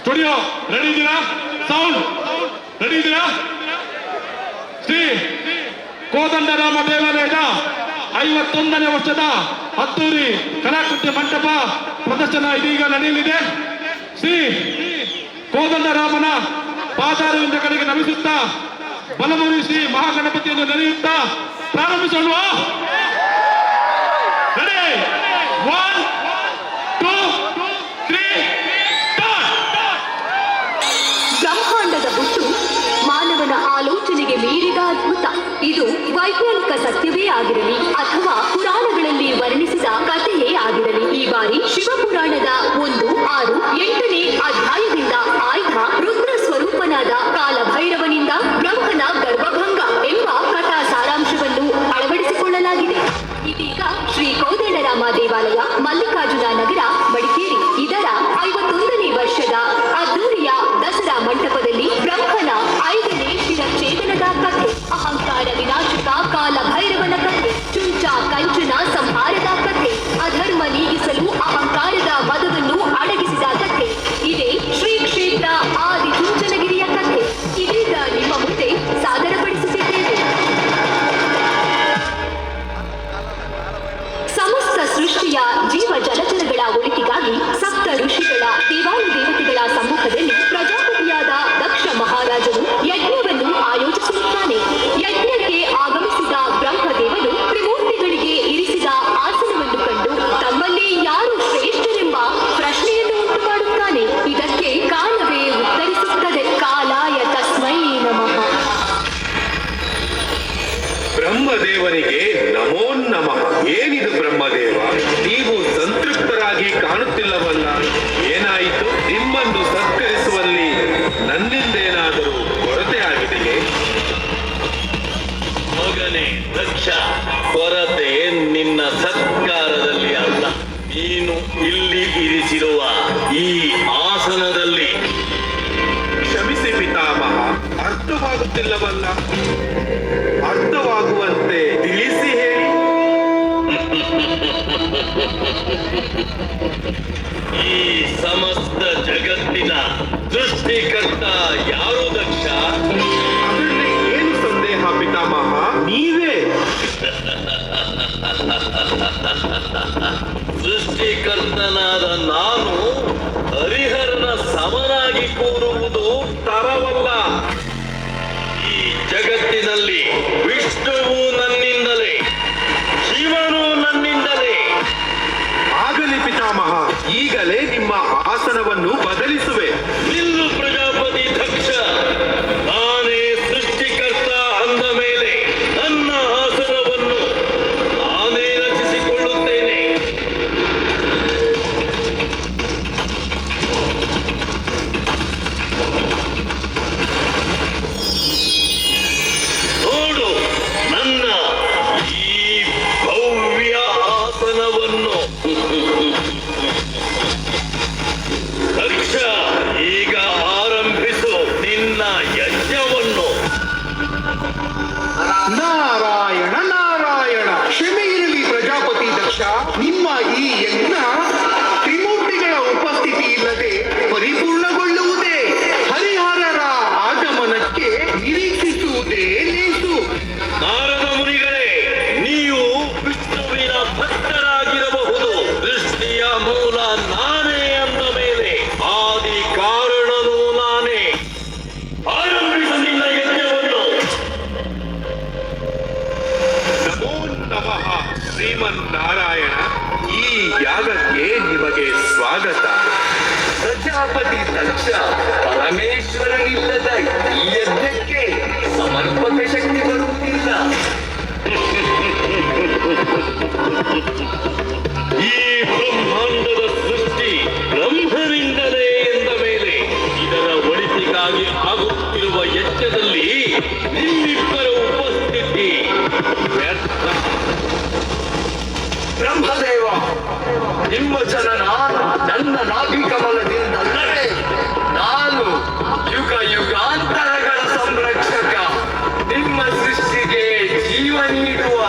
Studio ready ಇದ್ದೀರಾ? Sound ready ಇದ್ದೀರಾ? ಶ್ರೀ ಕೋದಂಡರಾಮ ದೇವಾಲಯದ ಐವತ್ತೊಂದನೇ ವರ್ಷದ ಹತ್ತೂರಿ ಕಲಾಕೃತಿ ಮಂಟಪ ಪ್ರದರ್ಶನ ಇದೀಗ ನಡೆಯಲಿದೆ. ಶ್ರೀ ಕೋದಂಡರಾಮನ ಪಾದಾರದಿಂದ ಕಡೆಗೆ ನಮಿಸುತ್ತಾ ಬಲಮುರಿ ಶ್ರೀ ಮಹಾಗಣಪತಿಯನ್ನು ನೆನೆಯುತ್ತಾ ಪ್ರಾರಂಭಿಸೋಣ ಸತ್ಯವೇ ಆಗಿರಲಿ. ಗೊತ್ತಿಲ್ಲವಲ್ಲ? ಅರ್ಥವಾಗುವಂತೆ ತಿಳಿಸಿ ಹೇಳಿ. ಈ ಸಮಸ್ತ ಜಗತ್ತಿನ ಸೃಷ್ಟಿಕರ್ತ ಯಾರು ದಕ್ಷ? ಅದರಲ್ಲಿ ಏನು ಸಂದೇಹ ಪಿತಾಮಹ? ನೀವೇ. ಸೃಷ್ಟಿಕರ್ತನಾದ ನಾನು ಹರಿಹರನ ಸಮನಾಗಿ ಕೂರುವುದು ತರವಲ್ಲ. ಜಗತ್ತಿನಲ್ಲಿ ವಿಷ್ಣುವು ನನ್ನಿಂದಲೇ ಶಿವನು ನನ್ನಿಂದಲೇ. ಆಗಲಿ ಪಿತಾಮಹ ಈಗಲೇ ನಿಮ್ಮ ಆಸನವನ್ನು ಬದಲಿಸುವೆ. ನಿಲ್ಲು ಪ್ರಜಾ ಜಾಗಕ್ಕೆ ನಿಮಗೆ ಸ್ವಾಗತ. ಪ್ರಜಾಪತಿ ದಕ್ಷ ಪರಮೇಶ್ವರನಿಲ್ಲದ ಈ ಯಜ್ಞಕ್ಕೆ ಸಮರ್ಪಕ ಶಕ್ತಿ ಬರುತ್ತಿಲ್ಲ. ಈ ಬ್ರಹ್ಮಾಂಡದ ಸೃಷ್ಟಿ ಬ್ರಹ್ಮರಿಂದಲೇ ಎಂದ ಮೇಲೆ ಇದರ ಒಳಿತಿಗಾಗಿ ಆಗುತ್ತಿರುವ ಯಜ್ಞದಲ್ಲಿ ನಿಮ್ಮಿಬ್ಬರ ಉಪಸ್ಥಿತಿ ವ್ಯರ್ಥ. ಬ್ರಹ್ಮದೇವ ನಿಮ್ಮ ಜನ ನಾನು ನನ್ನ ನಾಭಿಕಮಲದಿಂದಲ್ಲದೆ ನಾನು ಯುಗ ಯುಗಾಂತರಗಳ ಸಂರಕ್ಷಕ ನಿಮ್ಮ ಸೃಷ್ಟಿಗೆ ಜೀವ ನೀಡುವ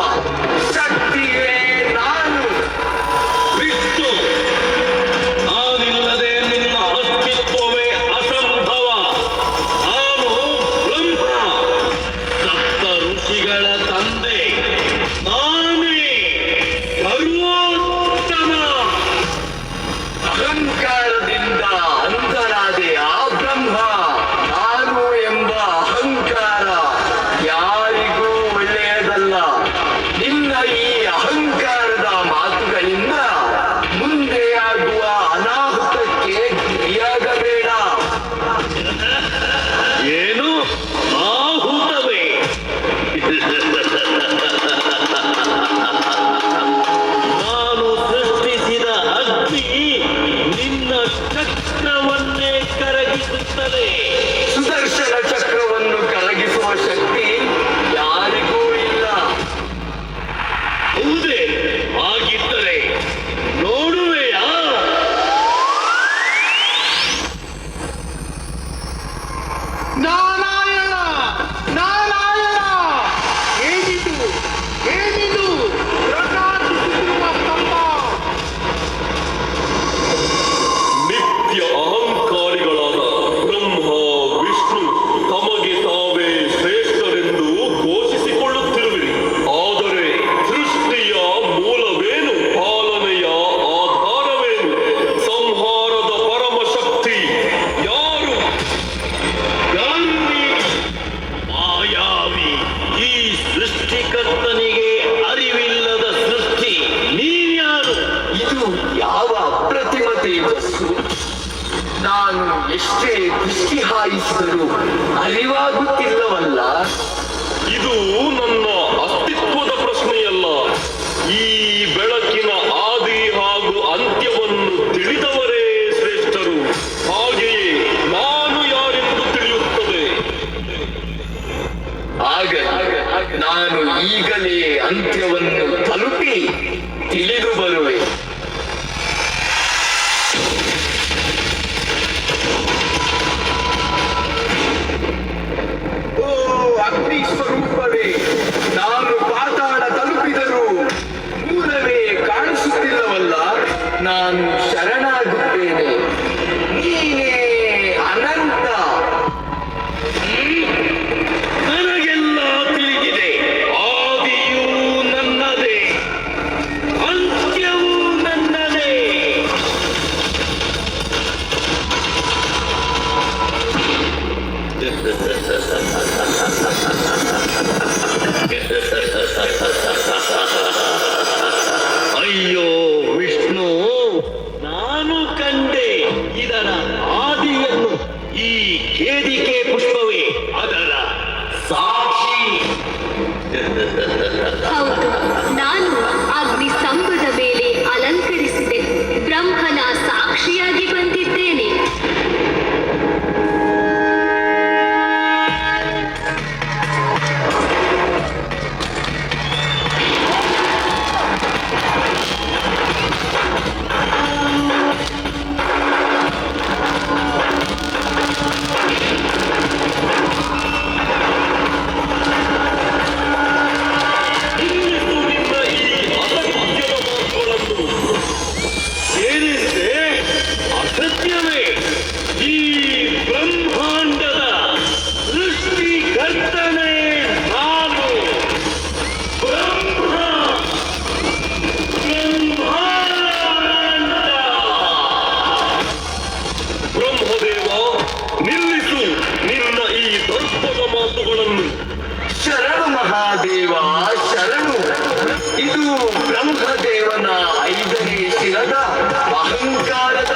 ನಾನು ಈಗಲೇ ಅಂತ್ಯವನ್ನು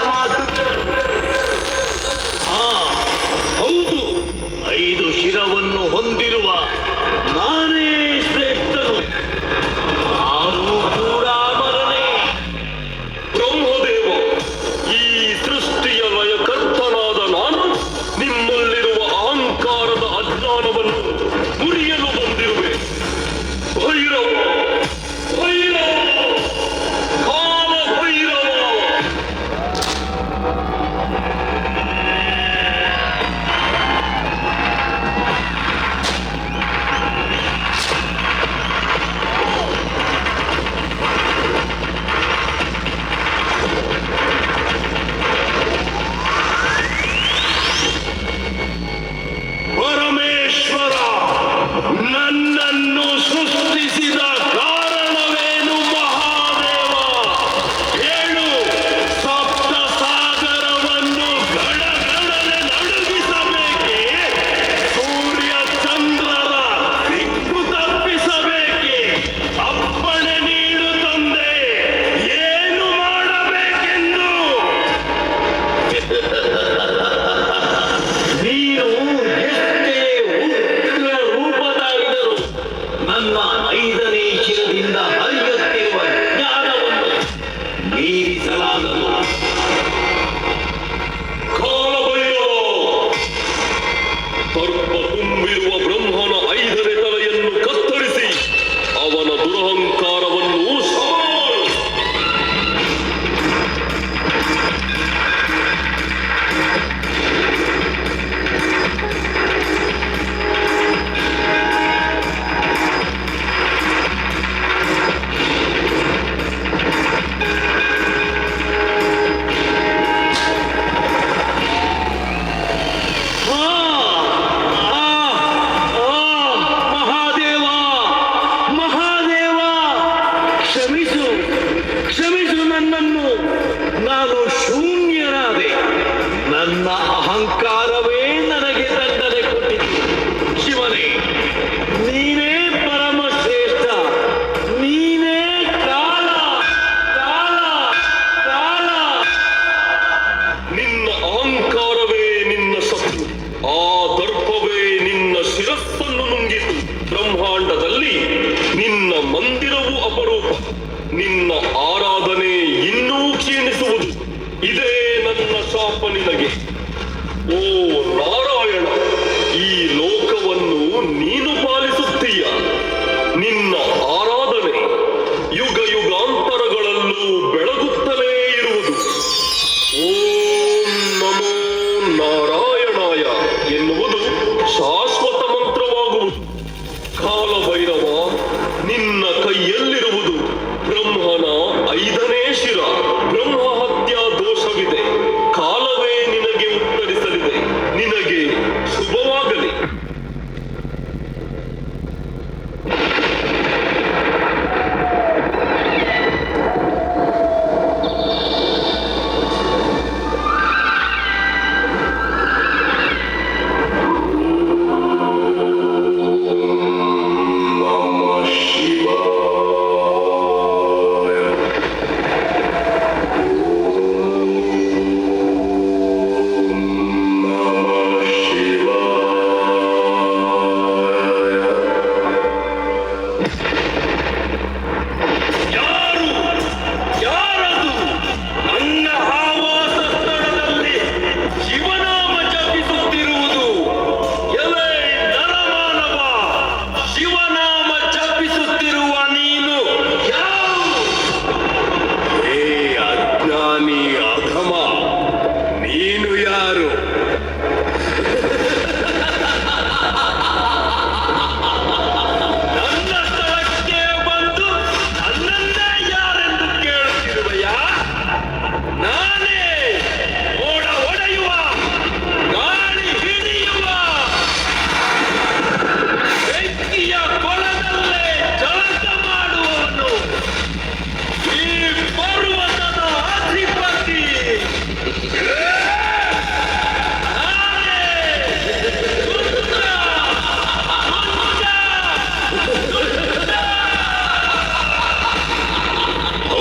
Obrigado. ನನ್ನ ಐದನೇ ಚಿರದಿಂದ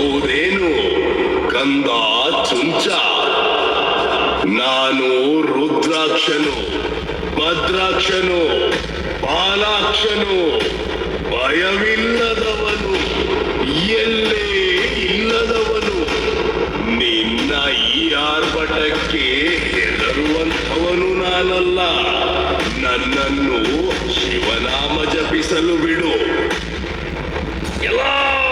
ಹೌದೇನು? ಕಂದ ಚುಂಚ. ನಾನು ರುದ್ರಾಕ್ಷನು, ಭದ್ರಾಕ್ಷನು, ಪಾಲಾಕ್ಷನು, ಭಯವಿಲ್ಲದವನು, ಎಲ್ಲೇ ಇಲ್ಲದವನು. ನಿನ್ನ ಈ ಆರ್ಭಟಕ್ಕೆ ಹೆದರುವಂಥವನು ನಾನಲ್ಲ. ನನ್ನನ್ನು ಶಿವನಾಮ ಜಪಿಸಲು ಬಿಡು. ಎಲ್ಲ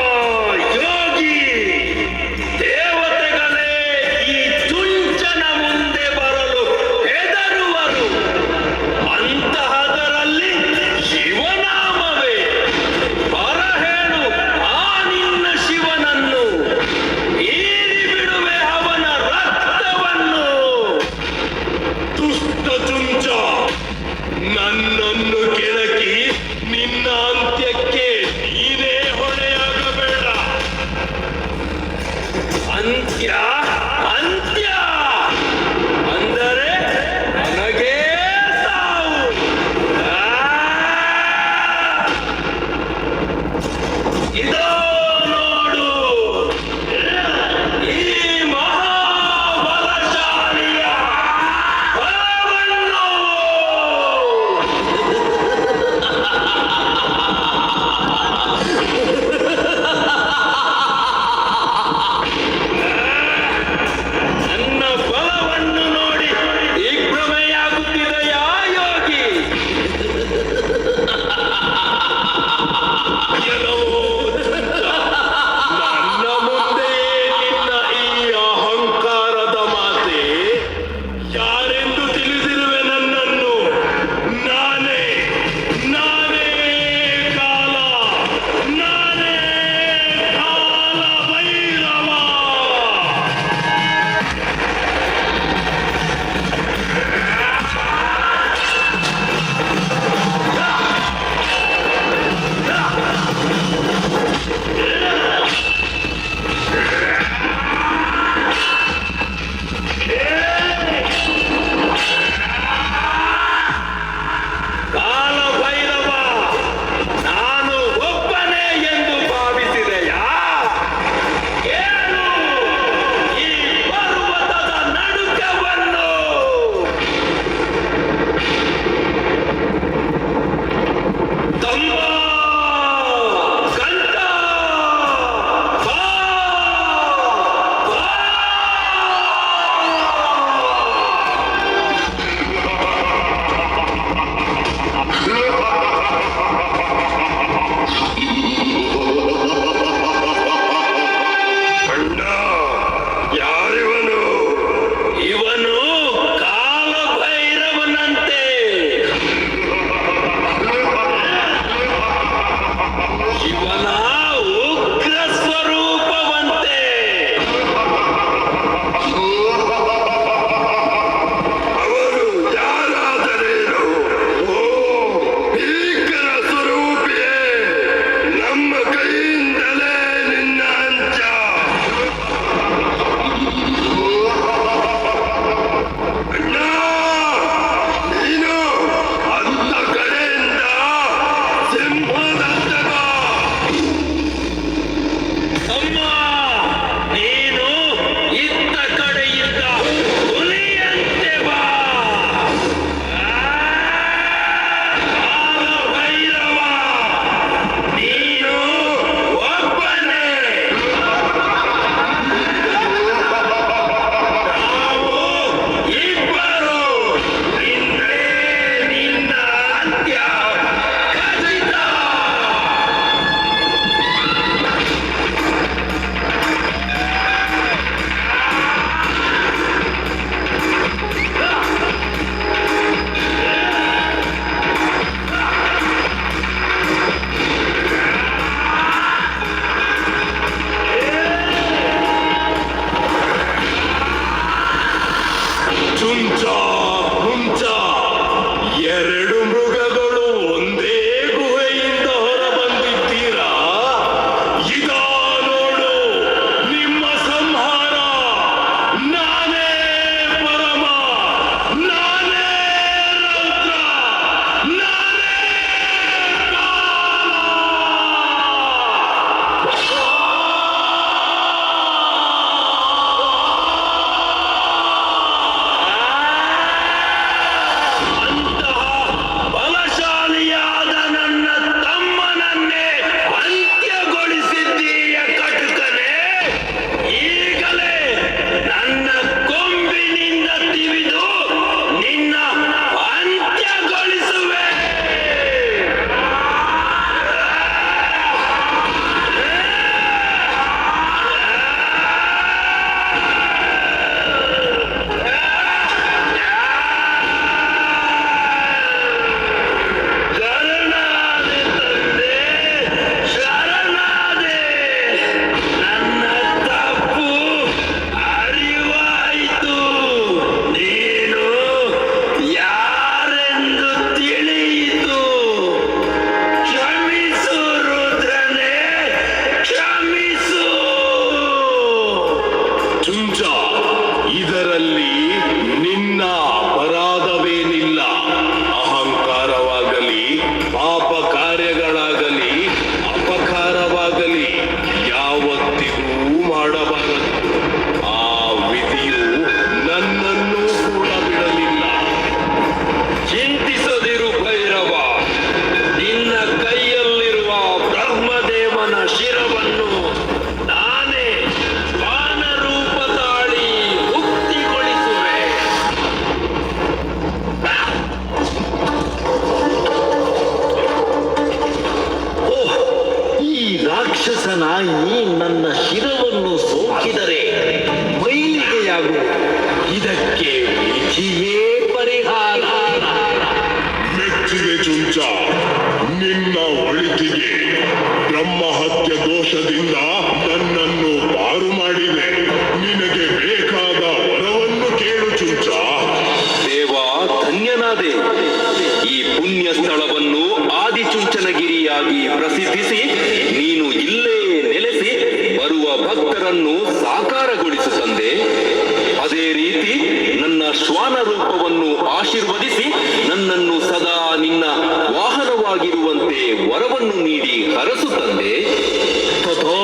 ಪುಣ್ಯ ಸ್ಥಳವನ್ನು ಆದಿಚುಂಚನಗಿರಿಯಾಗಿ ಪ್ರಸಿದ್ಧಿಸಿ, ನೀನು ಇಲ್ಲೇ ನೆಲೆಸಿ ಬರುವ ಭಕ್ತರನ್ನು ಸಾಕಾರಗೊಳಿಸು ತಂದೆ ಅದೇ ರೀತಿ ನನ್ನ ಶ್ವಾನ ರೂಪವನ್ನು ಆಶೀರ್ವದಿಸಿ, ನನ್ನನ್ನು ಸದಾ ನಿನ್ನ ವಾಹನವಾಗಿರುವಂತೆ ವರವನ್ನು ನೀಡಿ ಹರಸು ತಂದೆ ತಥೋ.